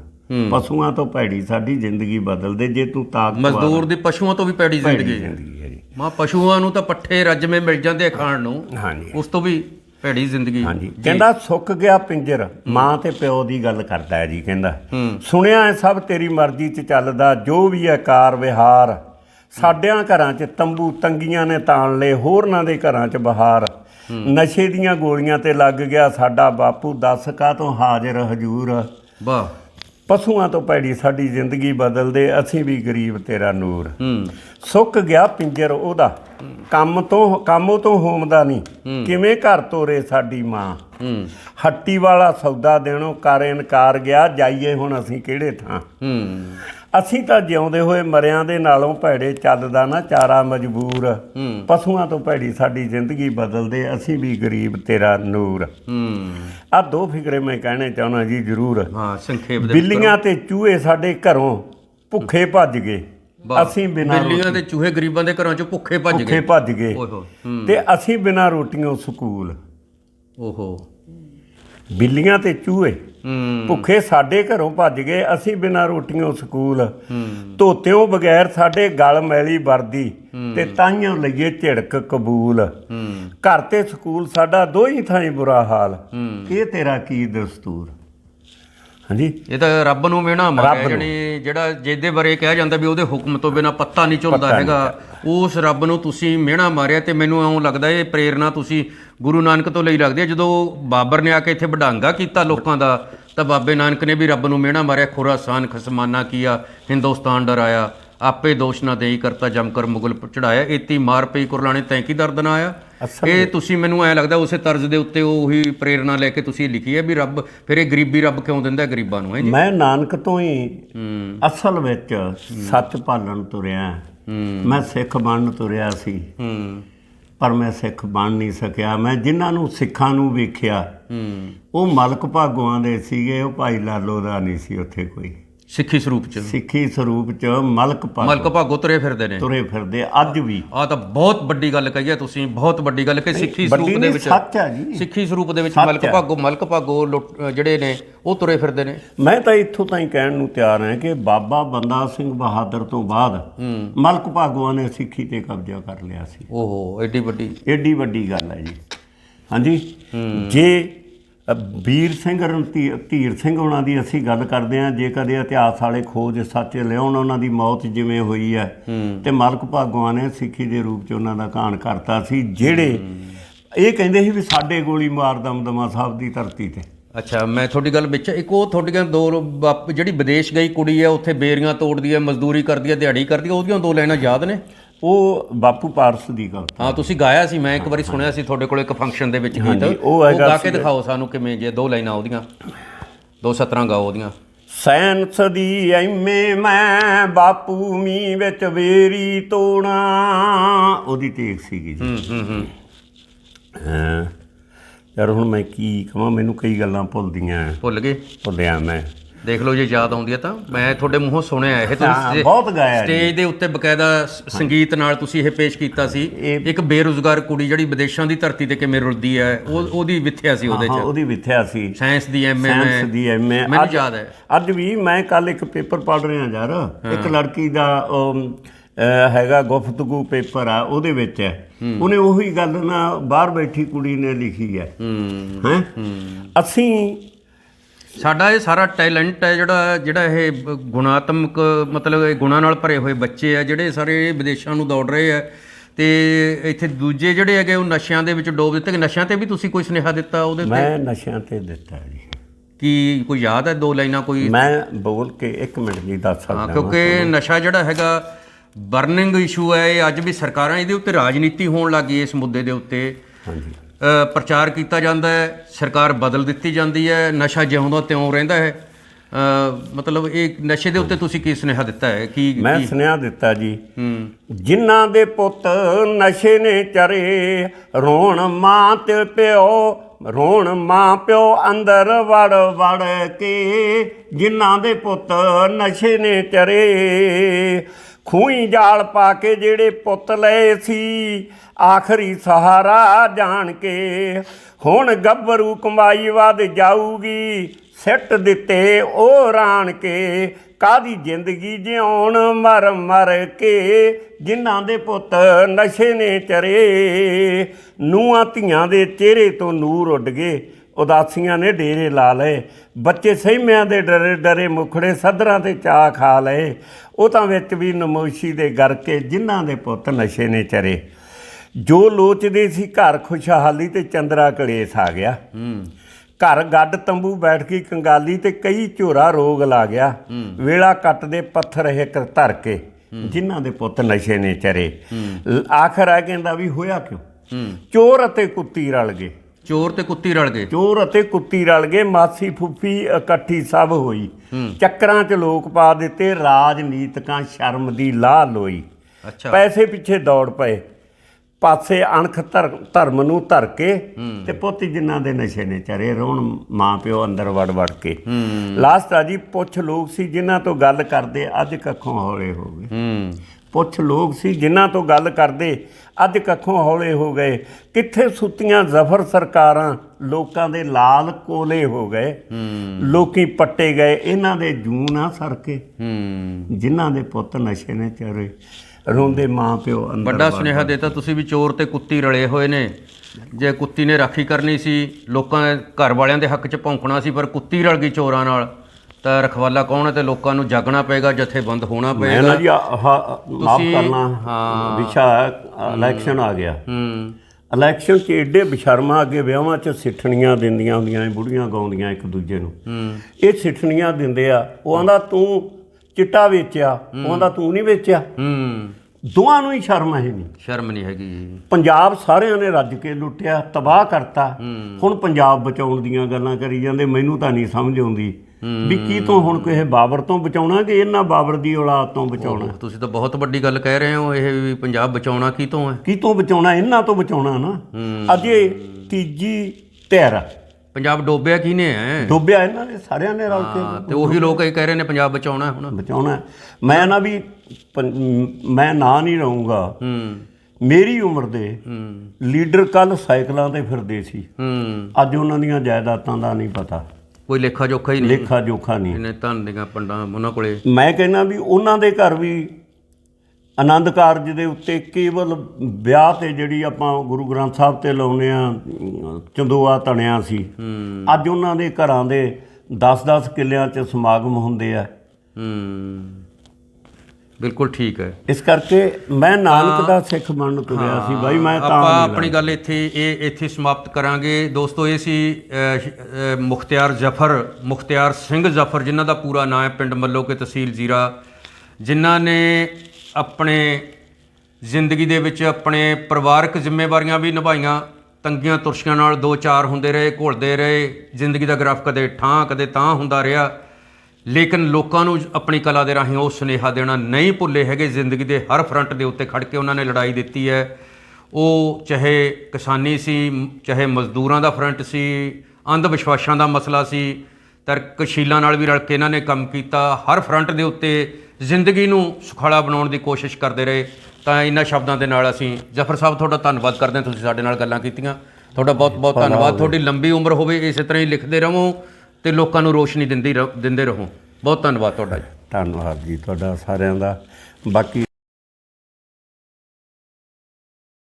ਪਸ਼ੂਆਂ ਤੋਂ ਭੈੜੀ ਸਾਡੀ ਜ਼ਿੰਦਗੀ ਬਦਲ ਦੇ ਜੇ ਤੂੰ ਤਾਕਤ ਮਜ਼ਦੂਰ ਦੀ ਪਸ਼ੂਆਂ ਤੋਂ ਵੀ ਪੈੜੀ ਜ਼ਿੰਦਗੀ ਹੈ ਜ਼ਿੰਦਗੀ ਹੈ ਜੀ। ਮਾਂ ਪਸ਼ੂਆਂ ਨੂੰ ਤਾਂ ਪੱਠੇ ਰੱਜਵੇਂ ਮਿਲ ਜਾਂਦੇ ਖਾਣ ਨੂੰ। ਹਾਂਜੀ। ਉਸ ਤੋਂ ਵੀ ਭੈੜੀ ਜ਼ਿੰਦਗੀ ਹਾਂਜੀ। ਕਹਿੰਦਾ ਸੁੱਕ ਗਿਆ ਪਿੰਜਰ। ਮਾਂ ਤੇ ਪਿਓ ਦੀ ਗੱਲ ਕਰਦਾ ਹੈ ਜੀ ਕਹਿੰਦਾ ਸੁਣਿਆ ਹੈ ਸਭ ਤੇਰੀ ਮਰਜ਼ੀ 'ਚ ਚੱਲਦਾ ਜੋ ਵੀ ਹੈ ਕਾਰ ਵਿਹਾਰ। ਸਾਡਿਆਂ ਘਰਾਂ 'ਚ ਤੰਬੂ ਤੰਗੀਆਂ ਨੇ ਤਾਣ ਲਏ ਹੋਰਨਾਂ ਦੇ ਘਰਾਂ 'ਚ ਬਹਾਰ। ਨਸ਼ੇ ਦੀਆਂ ਗੋਲੀਆਂ ਤੇ ਲੱਗ ਗਿਆ ਸਾਡਾ ਬਾਪੂ ਦੱਸ ਕਾ ਤੋਂ ਹਾਜ਼ਰ ਹਜੂਰ? ਵਾਹ। ਪਸ਼ੂਆਂ ਤੋਂ ਪੈੜੀ ਸਾਡੀ ਜ਼ਿੰਦਗੀ ਬਦਲਦੇ ਅਸੀਂ ਵੀ ਗਰੀਬ ਤੇਰਾ ਨੂਰ। ਸੁੱਕ ਗਿਆ ਪਿੰਜਰ ਉਹਦਾ। ਕੰਮ ਤੋਂ ਕੰਮ ਤੋਂ ਹੋਮਦਾ ਨਹੀਂ। ਕਿਵੇਂ ਘਰ ਤੋਰੇ ਸਾਡੀ ਮਾਂ? ਹੂੰ। ਹੱਟੀ ਵਾਲਾ ਸੌਦਾ ਦੇਣੋਂ ਕਰ ਇਨਕਾਰ ਗਿਆ ਜਾਈਏ ਹੁਣ ਅਸੀਂ ਕਿਹੜੇ ਥਾਂ? ਹੂੰ। ਅਸੀਂ ਤਾਂ ਜਿਉਂਦੇ ਹੋਏ ਮਰਿਆਂ ਦੇ ਨਾਲੋਂ ਭੈੜੇ ਚੱਲਦਾ ਨਾ ਚਾਰਾ ਮਜਬੂਰ। ਪਸ਼ੂਆਂ ਤੋਂ ਭੈੜੀ ਸਾਡੀ ਜ਼ਿੰਦਗੀ ਬਦਲਦੇ ਅਸੀਂ ਵੀ ਗਰੀਬ ਤੇਰਾ ਨੂਰ। ਆ ਦੋ ਫਿਕਰੇ ਮੈਂ ਕਹਿਣੇ ਚਾਹੁੰਦਾ ਜੀ ਜ਼ਰੂਰ। ਹਾਂ ਸੰਖੇਪ ਦੇ ਬਿੱਲੀਆਂ ਤੇ ਚੂਹੇ ਸਾਡੇ ਘਰੋਂ ਭੁੱਖੇ ਭੱਜ ਗਏ। ਅਸੀਂ ਬਿਨਾਂ ਬਿੱਲੀਆਂ ਤੇ ਚੂਹੇ ਗਰੀਬਾਂ ਦੇ ਘਰਾਂ ਚੋਂ ਭੁੱਖੇ ਭੱਜ ਭੁੱਖੇ ਗਏ। ਭੱਜ ਗਏ। ਤੇ ਅਸੀਂ ਬਿਨਾਂ ਰੋਟੀਆਂ ਸਕੂਲ। ਓਹੋ। ਬਿੱਲੀਆਂ ਤੇ ਚੂਹੇ। ਭੁੱਖੇ ਸਾਡੇ ਘਰੋਂ ਭੱਜ ਗਏ ਅਸੀਂ ਬਿਨਾਂ ਰੋਟੀਆਂ ਸਕੂਲ। ਧੋਤਿਓ ਬਗੈਰ ਸਾਡੇ ਗਲ ਮੈਲੀ ਵਰਦੀ ਤੇ ਤਾਈਓ ਲਈਏ ਝਿੜਕ ਕਬੂਲ। ਘਰ ਤੇ ਸਕੂਲ ਸਾਡਾ ਦੋਈ ਥਾਂ ਬੁਰਾ ਹਾਲ। ਇਹ ਤੇਰਾ ਕੀ ਦਸਤੂਰ? ਹਾਂਜੀ। ਇਹ ਤਾਂ ਰੱਬ ਨੂੰ ਰੱਬ ਨੂੰ। ਜਣੀ ਜਿਹੜਾ ਜਿਹਦੇ ਬਾਰੇ ਕਿਹਾ ਜਾਂਦਾ ਵੀ ਉਹਦੇ ਹੁਕਮ ਤੋਂ ਬਿਨਾ ਪੱਤਾ ਨਹੀਂ ਝੁਲਦਾ ਹੈਗਾ ਉਸ ਰੱਬ ਨੂੰ ਤੁਸੀਂ ਮਿਹਣਾ ਮਾਰਿਆ ਤੇ ਮੈਨੂੰ ਐਂ ਲੱਗਦਾ ਇਹ ਪ੍ਰੇਰਣਾ ਤੁਸੀਂ ਗੁਰੂ ਨਾਨਕ ਤੋਂ ਲਈ ਲੱਗਦੀ ਹੈ ਜਦੋਂ ਬਾਬਰ ਨੇ ਆ ਕੇ ਇੱਥੇ ਵਡਾਂਗਾ ਕੀਤਾ ਲੋਕਾਂ ਦਾ ਤਾਂ ਬਾਬੇ ਨਾਨਕ ਨੇ ਵੀ ਰੱਬ ਨੂੰ ਮਿਹਣਾ ਮਾਰਿਆ ਖੁਰਾਸਾਨ ਖਸਮਾਨਾ ਕੀਆ ਹਿੰਦੁਸਤਾਨ ਡਰਾਇਆ ਆਪੇ ਦੋਸ਼ ਨਾ ਦੇਈ ਕਰਤਾ ਜਮ ਕਰ ਮੁਗਲ ਚੜਾਇਆ ਏਤੀ ਮਾਰ ਪਈ ਕੁਰਲਾਣੇ ਤੈਂ ਕੀ ਦਰਦ ਨਾ ਆਇਆ? ਇਹ ਤੁਸੀਂ ਮੈਨੂੰ ਐ ਲੱਗਦਾ ਉਸੇ ਤਰਜ਼ ਦੇ ਉੱਤੇ ਉਹੀ ਪ੍ਰੇਰਣਾ ਲੈ ਕੇ ਤੁਸੀਂ ਲਿਖੀ ਹੈ ਵੀ ਰੱਬ ਫਿਰ ਇਹ ਗਰੀਬੀ ਰੱਬ ਕਿਉਂ ਦਿੰਦਾ ਹੈ ਗਰੀਬਾਂ ਨੂੰ ਹੈ ਜੀ? ਮੈਂ ਨਾਨਕ ਤੋਂ ਹੀ ਅਸਲ ਵਿੱਚ ਸੱਚ ਪਾਲਣ ਤੁਰਿਆ। ਹੂੰ। ਮੈਂ ਸਿੱਖ ਬਣਨ ਤੁਰਿਆ ਸੀ। ਪਰ ਮੈਂ ਸਿੱਖ ਬਣ ਨਹੀਂ ਸਕਿਆ। ਮੈਂ ਜਿਨ੍ਹਾਂ ਨੂੰ ਸਿੱਖਾਂ ਨੂੰ ਵੇਖਿਆ ਉਹ ਮਲਕ ਭਾਗੋਆਂ ਦੇ ਸੀਗੇ ਉਹ ਭਾਈ ਲਾਲੋ ਦਾ ਨਹੀਂ ਸੀ ਉੱਥੇ ਕੋਈ। ਸਿੱਖੀ ਸਰੂਪ ਚ। ਸਿੱਖੀ ਸਰੂਪ ਚ ਮਲਕ ਭਾਗੋ। ਮਲਕ ਭਾਗੋ ਤੁਰੇ ਫਿਰਦੇ ਨੇ। ਤੁਰੇ ਫਿਰਦੇ ਅੱਜ ਵੀ। ਆ ਤਾਂ ਬਹੁਤ ਵੱਡੀ ਗੱਲ ਕਹੀ ਹੈ ਤੁਸੀਂ ਬਹੁਤ ਵੱਡੀ ਗੱਲ ਕਿ ਸਿੱਖੀ ਸਰੂਪ ਦੇ ਵਿੱਚ ਸੱਚ ਹੈ ਜੀ। ਸਿੱਖੀ ਸਰੂਪ ਦੇ ਵਿੱਚ ਮਲਕ ਹੈ। ਭਾਗੋ ਮਲਕ ਭਾਗੋ ਜਿਹੜੇ ਨੇ ਉਹ ਤੁਰੇ ਫਿਰਦੇ ਨੇ। ਮੈਂ ਤਾਂ ਇੱਥੋਂ ਤਾਈਂ ਕਹਿਣ ਨੂੰ ਤਿਆਰ ਹਾਂ ਕਿ ਬਾਬਾ ਬੰਦਾ ਸਿੰਘ ਬਹਾਦਰ ਤੋਂ ਬਾਅਦ ਮਲਕ ਭਾਗੋਆਂ ਨੇ ਸਿੱਖੀ ਤੇ ਕਬਜ਼ਾ ਕਰ ਲਿਆ ਸੀ। ਓਹੋ ਐਡੀ ਵੱਡੀ। ਏਡੀ ਵੱਡੀ ਗੱਲ ਹੈ ਜੀ। ਹਾਂਜੀ? ਜੇ ਵੀਰ ਸਿੰਘ ਰਣਧੀ- ਧੀਰ ਸਿੰਘ ਉਹਨਾਂ ਦੀ ਅਸੀਂ ਗੱਲ ਕਰਦੇ ਹਾਂ ਜੇ ਕਦੇ ਇਤਿਹਾਸ ਵਾਲੇ ਖੋਜ ਸੱਚ ਲਿਆਉਣ ਉਹਨਾਂ ਦੀ ਮੌਤ ਜਿਵੇਂ ਹੋਈ ਹੈ ਤੇ ਮਲਕ ਭਾਗਵਾਨ ਨੇ ਸਿੱਖੀ ਦੇ ਰੂਪ 'ਚ ਉਹਨਾਂ ਦਾ ਕਾਣ ਕਰਤਾ ਸੀ ਜਿਹੜੇ ਇਹ ਕਹਿੰਦੇ ਸੀ ਵੀ ਸਾਡੇ ਗੋਲੀ ਮਾਰ ਦਮਦਮਾ ਸਾਹਿਬ ਦੀ ਧਰਤੀ ਤੇ। ਅੱਛਾ ਮੈਂ ਤੁਹਾਡੀ ਗੱਲ ਵਿੱਚ ਇੱਕ ਉਹ ਤੁਹਾਡੀਆਂ ਦੋ ਬਾਪ- ਜਿਹੜੀ ਵਿਦੇਸ਼ ਗਈ ਕੁੜੀ ਹੈ ਉੱਥੇ ਬੇਰੀਆਂ ਤੋੜਦੀ ਹੈ ਮਜ਼ਦੂਰੀ ਕਰਦੀ ਹੈ ਦਿਹਾੜੀ ਕਰਦੀ ਹੈ ਉਹਦੀਆਂ ਦੋ ਲਾਈਨਾਂ ਯਾਦ ਨੇ? ਉਹ ਬਾਪੂ ਪਾਰਸ ਦੀ ਗੱਲ ਹਾਂ ਤੁਸੀਂ ਗਾਇਆ ਸੀ ਮੈਂ ਇੱਕ ਵਾਰੀ ਸੁਣਿਆ ਸੀ ਤੁਹਾਡੇ ਕੋਲ ਇੱਕ ਫੰਕਸ਼ਨ ਦੇ ਵਿੱਚ ਗੀਤ। ਹਾਂਜੀ, ਉਹ ਹੈਗਾ ਗਾ ਕੇ ਸੀ- ਦਿਖਾਓ ਸਾਨੂੰ ਕਿਵੇਂ ਜੇ ਦੋ ਲਾਈਨਾਂ ਉਹਦੀਆਂ ਦੋ ਸਤਰਾਂ ਗਾਓ ਉਹਦੀਆਂ। ਸੈਂਸ ਦੀ ਐਮੇ ਮੈਂ ਬਾਪੂ ਮੀ ਵਿੱਚ ਵੇਰੀ ਤੋਣਾ। ਉਹਦੀ ਟੇਕ ਸੀਗੀ ਜੀ। ਹੂੰ ਹੂੰ ਹੂੰ। ਹਾਂ। ਯਾਰ ਹੁਣ ਮੈਂ ਕੀ ਕਹਾਂ ਮੈਨੂੰ ਕਈ ਗੱਲਾਂ ਭੁੱਲਦੀਆਂ। ਭੁੱਲ ਗਏ? ਭੁੱਲਿਆ ਮੈਂ। ਦੇਖ ਲਓ ਜੇ ਯਾਦ ਆਉਂਦੀ ਹੈ ਤਾਂ। ਮੈਂ ਤੁਹਾਡੇ ਮੂੰਹੋਂ ਸੁਣਿਆ ਇਹ ਹਾਂ, ਤੁਸੀਂ ਬਹੁਤ ਗਾਇਆ ਜੀ। ਸਟੇਜ ਦੇ ਉੱਤੇ ਬਕਾਇਦਾ ਸ- ਸੰਗੀਤ ਨਾਲ ਤੁਸੀਂ ਇਹ ਪੇਸ਼ ਕੀਤਾ ਸੀ। ਇਹ- ਇੱਕ ਬੇਰੁਜ਼ਗਾਰ ਕੁੜੀ ਜਿਹੜੀ ਵਿਦੇਸ਼ਾਂ ਦੀ ਧਰਤੀ ਤੇ ਕਿਵੇਂ ਰੁਲਦੀ ਹੈ ਉਹ ਉਹਦੀ ਵਿਥਿਆ ਸੀ ਉਹਦੇ ਹਾਂ 'ਚ। ਉਹਦੀ ਵਿਥਿਆ ਸੀ। ਸਾਇੰਸ ਦੀ ਐਮਏ ਸਾਇੰਸ ਦੀ ਐਮਏ ਮੈਨੂੰ ਯਾਦ ਹੈ। ਅੱਜ ਵੀ ਮੈਂ ਕੱਲ ਇੱਕ ਪੇਪਰ ਪੜ੍ਹ ਰਿਹਾ ਯਾਰ। ਇੱਕ ਲੜਕੀ ਦਾ ਅਹ, ਹੈਗਾ ਗੁਫ਼ਤਗੂ ਪੇਪਰ ਆ ਉਹਦੇ ਵਿੱਚ ਹੈ। ਉਹਨੇ ਉਹੀ ਗੱਲ ਨਾ ਬਾਹਰ ਬੈਠੀ ਕੁੜੀ ਨੇ ਲਿਖੀ ਹੂੰ? ਹੈ। ਅਸੀਂ ਸਾਡਾ ਇਹ ਸਾਰਾ ਟੈਲੈਂਟ ਹੈ ਜਿਹੜਾ ਜਿਹੜਾ ਇਹ ਗੁਣਾਤਮਕ ਮਤਲਬ ਇਹ ਗੁਣਾਂ ਨਾਲ ਭਰੇ ਹੋਏ ਬੱਚੇ ਆ ਜਿਹੜੇ ਸਾਰੇ ਵਿਦੇਸ਼ਾਂ ਨੂੰ ਦੌੜ ਰਹੇ ਆ। ਤੇ ਇੱਥੇ ਦੂਜੇ ਜਿਹੜੇ ਹੈਗੇ ਉਹ ਨਸ਼ਿਆਂ ਦੇ ਵਿੱਚ ਡੋਬ ਦਿੱਤੇ ਕਿ ਨਸ਼ਿਆਂ ਤੇ ਵੀ ਤੁਸੀਂ ਕੋਈ ਸੁਨੇਹਾ ਦਿੱਤਾ ਉਹਦੇ ਤੇ? ਮੈਂ ਨਸ਼ਿਆਂ ਤੇ ਦਿੱਤਾ ਜੀ। ਕੀ ਕੋਈ ਯਾਦ ਹੈ ਦੋ ਲਾਈਨਾਂ ਕੋਈ? ਮੈਂ ਬੋਲ ਕੇ 1 ਮਿੰਟ ਜੀ ਦੱਸ ਹਾਂ ਸਕਦਾ ਕਿਉਂਕਿ ਨਸ਼ਾ ਜਿਹੜਾ ਹੈਗਾ ਬਰਨਿੰਗ ਇਸ਼ੂ ਹੈ ਇਹ ਅੱਜ ਵੀ ਸਰਕਾਰਾਂ ਇਹਦੇ ਉੱਤੇ ਰਾਜਨੀਤੀ ਹੋਣ ਲੱਗੀ ਇਸ ਮੁੱਦੇ ਦੇ ਉੱਤੇ। ਹਾਂਜੀ। ਪ੍ਰਚਾਰ ਕੀਤਾ ਜਾਂਦਾ ਹੈ ਸਰਕਾਰ ਬਦਲ ਦਿੱਤੀ ਜਾਂਦੀ ਹੈ ਨਸ਼ਾ ਜਿਉਂਦਾ ਤਿਉਂ ਰਹਿੰਦਾ ਹੈ। ਮਤਲਬ ਇਹ ਨਸ਼ੇ ਦੇ ਉੱਤੇ ਤੁਸੀਂ ਕੀ ਸੁਨੇਹਾ ਦਿੱਤਾ ਹੈ? ਕੀ ਮੈਂ ਸੁਨੇਹਾ ਦਿੱਤਾ ਜੀ। ਜਿਨ੍ਹਾਂ ਦੇ ਪੁੱਤ ਨਸ਼ੇ ਨੇ ਚਰੇ ਰੋਣ ਮਾਂ ਤੇ ਪਿਓ ਰੋਣ ਮਾਂ ਪਿਓ ਅੰਦਰ ਵੜ ਵੜ ਕੇ ਜਿਨ੍ਹਾਂ ਦੇ ਪੁੱਤ ਨਸ਼ੇ ਨੇ ਚਰੇ ਖੂਹੀ ਜਾਲ ਪਾ ਕੇ ਜਿਹੜੇ ਪੁੱਤ ਲਏ ਸੀ, ਆਖਰੀ ਸਹਾਰਾ ਜਾਣ ਕੇ। ਹੁਣ ਗੱਭਰੂ ਕਮਾਈ ਵੱਧ ਜਾਊਗੀ, ਸਿੱਟ ਦਿੱਤੇ ਉਹ ਰਾਣ ਕੇ। ਕਾਦੀ ਜ਼ਿੰਦਗੀ ਜਿਉਣ ਮਰ ਮਰ ਕੇ, ਜਿਨ੍ਹਾਂ ਦੇ ਪੁੱਤ ਨਸ਼ੇ ਨੇ ਚਰੇ। ਨੂਆਂ ਧੀਆਂ ਦੇ ਚਿਹਰੇ ਤੋਂ ਨੂਰ ਉੱਡ ਗਏ। ਉਦਾਸੀਆਂ ਨੇ ਡੇਰੇ ਲਾ ਲਏ। ਬੱਚੇ ਸਹਿਮਿਆਂ ਦੇ ਡਰੇ ਡਰੇ ਮੁਖੜੇ ਸਦਰਾਂ ਤੇ ਚਾਹ ਖਾ ਲਏ। ਉਹ ਤਾਂ ਵਿੱਚ ਵੀ ਨਮੋਸ਼ੀ ਦੇ ਗਰਕੇ ਜਿਨ੍ਹਾਂ ਦੇ ਪੁੱਤ ਨਸ਼ੇ ਨੇ ਚਰੇ। ਜੋ ਲੋਚਦੇ ਸੀ ਘਰ ਖੁਸ਼ਹਾਲੀ ਤੇ ਚੰਦਰਾ ਕਲੇਸ ਆ ਗਿਆ। ਹੂੰ। ਘਰ ਗੱਡ ਤੰਬੂ ਬੈਠ ਕੇ ਕੰਗਾਲੀ ਤੇ ਕਈ ਝੋਰਾ ਰੋਗ ਲਾ ਗਿਆ। ਵੇਲਾ ਕੱਟ ਦੇ ਪੱਥਰ ਇੱਕ ਧਰ ਕੇ ਜਿਨ੍ਹਾਂ ਦੇ ਪੁੱਤ ਨਸ਼ੇ ਨੇ ਚਰੇ। ਆਖਰ ਆ ਕਹਿੰਦਾ ਵੀ ਹੋਇਆ ਕਿਉਂ? ਚੋਰ ਅਤੇ ਕੁੱਤੀ ਰਲ ਗਏ। ਚੋਰ ਤੇ ਕੁੱਤੀ ਰਲ ਗਏ? ਚੋਰ ਅਤੇ ਕੁੱਤੀ ਰਲ ਗਏ ਮਾਸੀ ਫੁੱਫੀ ਇਕੱਠੀ ਸਭ ਹੋਈ। ਚੱਕਰਾਂ 'ਚ ਲੋਕ ਪਾ ਦਿੱਤੇ ਰਾਜਨੀਤਕਾਂ ਸ਼ਰਮ ਦੀ ਲਾਹ ਲੋਈ। ਅੱਛਾ। ਪੈਸੇ ਪਿੱਛੇ ਦੌੜ ਪਏ। ਪਾਸੇ ਅਣਖ ਧਰ- ਧਰਮ ਨੂੰ ਧਰ ਕੇ ਤੇ ਪੁੱਤ ਜਿਨ੍ਹਾਂ ਦੇ ਨਸ਼ੇ ਨੇ ਚਰੇ ਰੋਣ ਮਾਂ ਪਿਓ ਅੰਦਰ ਵੜ ਵੜ ਕੇ। ਲਾਸਟ ਆ ਜੀ ਪੁੱਛ ਲੋਕ ਸੀ ਜਿਨ੍ਹਾਂ ਤੋਂ ਗੱਲ ਕਰਦੇ ਅੱਜ ਕੱਖੋਂ ਹੌਲੇ ਹੋ ਗਏ। ਪੁੱਛ ਲੋਕ ਸੀ ਜਿਨ੍ਹਾਂ ਤੋਂ ਗੱਲ ਕਰਦੇ ਅੱਜ ਕੱਖੋਂ ਹੌਲੇ ਹੋ ਗਏ। ਕਿੱਥੇ ਸੁੱਤੀਆਂ ਜ਼ਫਰ ਸਰਕਾਰਾਂ ਲੋਕਾਂ ਦੇ ਲਾਲ ਕੋਲੇ ਹੋ ਗਏ। ਲੋਕੀ ਪੱਟੇ ਗਏ ਇਹਨਾਂ ਦੇ ਜੂ ਨਾ ਸਰਕੇ ਜਿਨ੍ਹਾਂ ਦੇ ਪੁੱਤ ਨਸ਼ੇ ਨੇ ਚਰੇ ਰੋਂਦੇ ਮਾਂ ਪਿਓ ਅੰਦਰ ਵੱਡਾ ਸੁਨੇਹਾ ਦੇਤਾ ਤੁਸੀਂ ਵੀ ਚੋਰ ਤੇ ਕੁੱਤੀ ਰਲੇ ਹੋਏ ਨੇ। ਜੇ ਕੁੱਤੀ ਨੇ ਰਾਖੀ ਕਰਨੀ ਸੀ ਲੋਕਾਂ ਦੇ ਘਰ ਵਾਲਿਆਂ ਦੇ ਹੱਕ 'ਚ ਭੌਂਕਣਾ ਸੀ ਪਰ ਕੁੱਤੀ ਰਲ ਗਈ ਚੋਰਾਂ ਨਾਲ। ਤਾਂ ਰਖਵਾਲਾ ਕੌਣ ਹੈ ਤੇ ਲੋਕਾਂ ਨੂੰ ਜਾਗਣਾ ਪਏਗਾ ਜਥੇਬੰਦ ਹੋਣਾ ਮੈਂ ਪਏਗਾ? ਜੀ ਆਹ ਮਾਫ ਤੁਸੀਂ- ਕਰਨਾ ਹਾਂ। ਵਿਸ਼ਾ ਇਲੈਕਸ਼ਨ ਆ ਗਿਆ। ਹੂੰ। ਇਲੈਕਸ਼ਨ 'ਚ ਏਡੇ ਬਿਸ਼ਰਮਾਂ ਅੱਗੇ ਵਿਆਹਾਂ 'ਚ ਸਿੱਠਣੀਆਂ ਦਿੰਦੀਆਂ ਹੁੰਦੀਆਂ ਨੇ ਬੁੜੀਆਂ ਗਾਉਂਦੀਆਂ ਇੱਕ ਦੂਜੇ ਨੂੰ। ਹੂੰ। ਇਹ ਸਿੱਠਣੀਆਂ ਦਿੰਦੇ ਆ ਉਹ ਆਂਦਾ ਤੂੰ ਚਿੱਟਾ ਵੇਚਿਆ ਉਹ ਆਂਦਾ ਤੂੰ ਨਹੀਂ ਵੇਚਿਆ? ਹੂੰ। ਦੋਵਾਂ ਨੂੰ ਹੀ ਸ਼ਰਮ ਹੈ ਨਹੀਂ ਸ਼ਰਮ ਨਹੀਂ ਹੈਗੀ ਪੰਜਾਬ ਸਾਰਿਆਂ ਨੇ ਰੱਜ ਕੇ ਲੁੱਟਿਆ ਤਬਾਹ ਕਰਤਾ। ਹੁਣ ਪੰਜਾਬ ਬਚਾਉਣ ਦੀਆਂ ਗੱਲਾਂ ਕਰੀ ਜਾਂਦੇ ਮੈਨੂੰ ਤਾਂ ਨਹੀਂ ਸਮਝ ਆਉਂਦੀ। ਵੀ ਕੀ ਤੋਂ ਹੁਣ ਕਿਸੇ ਬਾਬਰ ਤੋਂ ਬਚਾਉਣਾ ਕਿ ਇਹਨਾਂ ਬਾਬਰ ਦੀ ਔਲਾਦ ਤੋਂ ਬਚਾਉਣਾ? ਤੁਸੀਂ ਤਾਂ ਬਹੁਤ ਵੱਡੀ ਗੱਲ ਕਹਿ ਰਹੇ ਹੋ ਇਹ ਵੀ ਪੰਜਾਬ ਬਚਾਉਣਾ ਕੀ ਤੋਂ ਹੈ? ਕੀ ਤੋਂ ਬਚਾਉਣਾ? ਇਹਨਾਂ ਤੋਂ ਬਚਾਉਣਾ ਨਾ। ਅੱਜ ਤੀਜੀ ਧਿਰ। ਪੰਜਾਬ ਡੋਬਿਆ ਕਿਹਨੇ ਹੈ? ਡੁੱਬਿਆ ਇਹਨਾਂ ਨੇ ਸਾਰਿਆਂ ਨੇ ਰਲ ਕੇ। ਤੇ ਉਹੀ ਲੋਕ ਇਹ ਕਹਿ ਰਹੇ ਨੇ ਪੰਜਾਬ ਬਚਾਉਣਾ ਹੁਣ। ਬਚਾਉਣਾ। ਮੈਂ ਨਾ ਵੀ ਮੈਂ ਨਾ ਨਹੀਂ ਰਹੂੰਗਾ। ਹੂੰ। ਮੇਰੀ ਉਮਰ ਦੇ ਲੀਡਰ ਕੱਲ ਸਾਈਕਲਾਂ ਤੇ ਫਿਰਦੇ ਸੀ। ਹੂੰ। ਅੱਜ ਉਹਨਾਂ ਦੀਆਂ ਜਾਇਦਾਦਾਂ ਦਾ ਨਹੀਂ ਪਤਾ। ਕੋਈ ਲੇਖਾ ਜੋਖਾ ਹੀ ਨਹੀਂ। ਲੇਖਾ ਜੋਖਾ ਨਹੀਂ। ਇਹਨੇ ਧਨ ਦੀਆਂ ਪੰਡਾਂ ਉਹਨਾਂ ਕੋਲੇ। ਮੈਂ ਕਹਿੰਦਾ ਵੀ ਉਹਨਾਂ ਦੇ ਘਰ ਵੀ ਆਨੰਦ ਕਾਰਜ ਦੇ ਉੱਤੇ ਕੇਵਲ ਵਿਆਹ ਤੇ ਜਿਹੜੀ ਆਪਾਂ ਗੁਰੂ ਗ੍ਰੰਥ ਸਾਹਿਬ ਤੇ ਲਾਉਨੇ ਆ ਚੰਦੋਆ ਤਣਿਆ ਸੀ। ਅੱਜ ਉਹਨਾਂ ਦੇ ਘਰਾਂ ਦੇ 10-10 ਕਿੱਲਿਆਂ 'ਚ ਸਮਾਗਮ ਹੁੰਦੇ ਆ। ਹੂੰ। ਬਿਲਕੁਲ ਠੀਕ ਹੈ। ਇਸ ਕਰਕੇ ਮੈਂ ਨਾਨਕ ਦਾ ਸਿੱਖ ਬਣਨ ਤੁਰਿਆ ਸੀ ਬਾਈ ਮੈਂ ਤਾਂ ਆਪਾਂ ਆਪਣੀ ਗੱਲ ਇੱਥੇ ਇਹ ਇੱਥੇ ਸਮਾਪਤ ਕਰਾਂਗੇ। ਦੋਸਤੋ ਇਹ ਸੀ ਮੁਖਤਿਆਰ ਜ਼ਫਰ ਮੁਖਤਿਆਰ ਸਿੰਘ ਜ਼ਫਰ ਜਿਨ੍ਹਾਂ ਦਾ ਪੂਰਾ ਨਾਮ ਹੈ ਪਿੰਡ ਮੱਲੋਕੇ ਤਹਿਸੀਲ ਜ਼ੀਰਾ ਜਿਨ੍ਹਾਂ ਨੇ ਆਪਣੇ ਜ਼ਿੰਦਗੀ ਦੇ ਵਿੱਚ ਆਪਣੇ ਪਰਿਵਾਰਕ ਜ਼ਿੰਮੇਵਾਰੀਆਂ ਵੀ ਨਿਭਾਈਆਂ। ਤੰਗੀਆਂ ਤੁਰਸ਼ੀਆਂ ਨਾਲ ਦੋ ਚਾਰ ਹੁੰਦੇ ਰਹੇ ਘੁਲਦੇ ਰਹੇ। ਜ਼ਿੰਦਗੀ ਦਾ ਗ੍ਰਾਫ ਕਦੇ ਠਾਂ ਕਦੇ ਤਾਂ ਹੁੰਦਾ ਰਿਹਾ। ਲੇਕਿਨ ਲੋਕਾਂ ਨੂੰ ਆਪਣੀ ਕਲਾ ਦੇ ਰਾਹੀਂ ਉਹ ਸੁਨੇਹਾ ਦੇਣਾ ਨਹੀਂ ਭੁੱਲੇ ਹੈਗੇ। ਜ਼ਿੰਦਗੀ ਦੇ ਹਰ ਫਰੰਟ ਦੇ ਉੱਤੇ ਖੜ ਕੇ ਉਹਨਾਂ ਨੇ ਲੜਾਈ ਦਿੱਤੀ ਹੈ। ਉਹ ਚਾਹੇ ਕਿਸਾਨੀ ਸੀ ਚਾਹੇ ਮਜ਼ਦੂਰਾਂ ਦਾ ਫਰੰਟ ਸੀ ਅੰਧ ਵਿਸ਼ਵਾਸਾਂ ਦਾ ਮਸਲਾ ਸੀ ਤਰਕਸ਼ੀਲਾਂ ਨਾਲ ਵੀ ਰਲ ਕੇ ਇਹਨਾਂ ਨੇ ਕੰਮ ਕੀਤਾ। ਹਰ ਫਰੰਟ ਦੇ ਉੱਤੇ ਜ਼ਿੰਦਗੀ ਨੂੰ ਸੁਖਾਲਾ ਬਣਾਉਣ ਦੀ ਕੋਸ਼ਿਸ਼ ਕਰਦੇ ਰਹੇ। ਤਾਂ ਇਹਨਾਂ ਸ਼ਬਦਾਂ ਦੇ ਨਾਲ ਅਸੀਂ ਜਫਰ ਸਾਹਿਬ ਤੁਹਾਡਾ ਧੰਨਵਾਦ ਕਰਦੇ ਹਾਂ। ਤੁਸੀਂ ਸਾਡੇ ਨਾਲ ਗੱਲਾਂ ਕੀਤੀਆਂ। ਤੁਹਾਡਾ ਬਹੁਤ ਬਹੁਤ ਧੰਨਵਾਦ। ਤੁਹਾਡੀ ਲੰਬੀ ਉਮਰ ਹੋਵੇ ਇਸੇ ਤਰ੍ਹਾਂ ਹੀ ਲਿਖਦੇ ਰਹੋ। ਤੇ ਲੋਕਾਂ ਨੂੰ ਰੋਸ਼ਨੀ ਦਿੰਦੀ ਰਹੋ- ਦਿੰਦੇ ਰਹੋ। ਬਹੁਤ ਧੰਨਵਾਦ ਤੁਹਾਡਾ ਜੀ। ਧੰਨਵਾਦ ਜੀ ਤੁਹਾਡਾ ਸਾਰਿਆਂ ਦਾ। ਬਾਕੀ